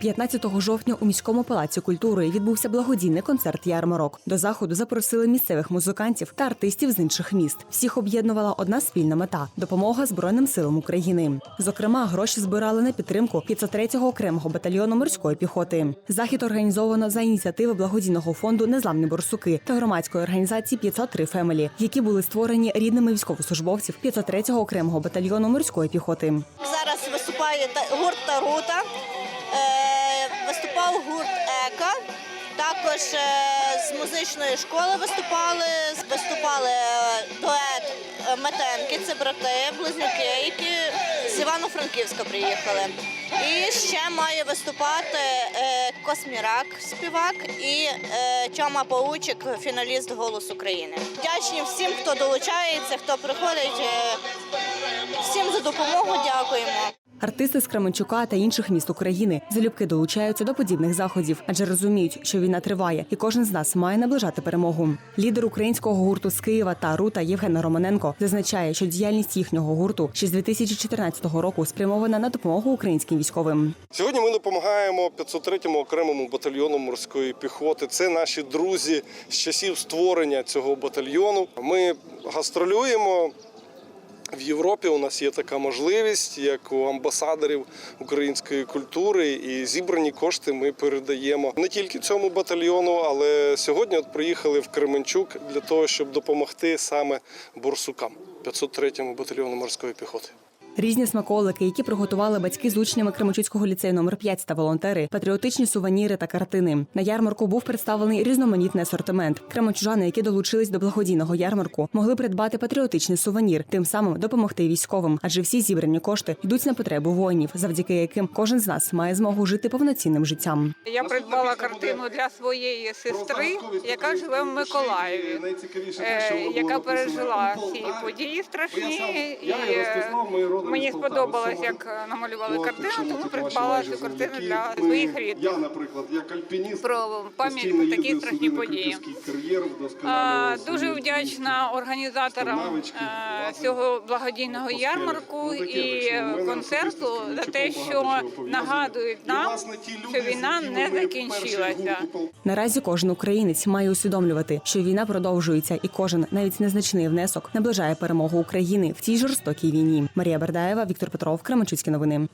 15 жовтня у міському палаці культури відбувся благодійний концерт ярмарок. До заходу запросили місцевих музикантів та артистів з інших міст. Всіх об'єднувала одна спільна мета допомога Збройним силам України. Зокрема, гроші збирали на підтримку 503-го окремого батальйону морської піхоти. Захід організовано за ініціативи благодійного фонду Незламні борсуки та громадської організації 503 Фемелі, які були створені рідними військовослужбовців 503-го окремого батальйону морської піхоти. Зараз виступає гурт Тарута, е, виступав гурт Ека. Також е, з музичної школи виступали, виступали е, дует е, Метенки, це брати, близнюки, які з Івано-Франківська приїхали. І ще має виступати Космірак, співак, і Тьома Паучик, фіналіст Голос України. Вдячні всім, хто долучається, хто приходить. Всім за допомогу дякуємо. Артисти з Кременчука та інших міст України залюбки долучаються до подібних заходів, адже розуміють, що війна триває, і кожен з нас має наближати перемогу. Лідер українського гурту з Києва та Рута Євген Романенко зазначає, що діяльність їхнього гурту ще з 2014 року спрямована на допомогу українським військовим. Сьогодні ми допомагаємо 503-му окремому батальйону морської піхоти. Це наші друзі з часів створення цього батальйону. Ми гастролюємо. В Європі у нас є така можливість, як у амбасадорів української культури, і зібрані кошти ми передаємо не тільки цьому батальйону, але сьогодні от приїхали в Кременчук для того, щоб допомогти саме борсукам 503-му батальйону морської піхоти. Різні смаколики, які приготували батьки з учнями Кременчуцького ліцею номер 5 та волонтери, патріотичні сувеніри та картини. На ярмарку був представлений різноманітний асортимент. Кременчужани, які долучились до благодійного ярмарку, могли придбати патріотичний сувенір, тим самим допомогти військовим, адже всі зібрані кошти йдуть на потребу воїнів, завдяки яким кожен з нас має змогу жити повноцінним життям. Я придбала картину для своєї сестри, яка живе в Миколаєві, е, яка пережила ці події страшні. І мені сподобалось, як намалювали картину, тому придбала цю картину для своїх рідних. Я, наприклад, як альпініст, Про пам'ять про такі страшні події. Дуже вдячна організаторам е, цього благодійного ярмарку і е, концерту за те, що нагадують нам, що війна не закінчилася. Наразі кожен українець має усвідомлювати, що війна продовжується, і кожен навіть незначний внесок наближає перемогу України в цій жорстокій війні. Марія Бердаєва, Віктор Петров, Кременчуцькі новини.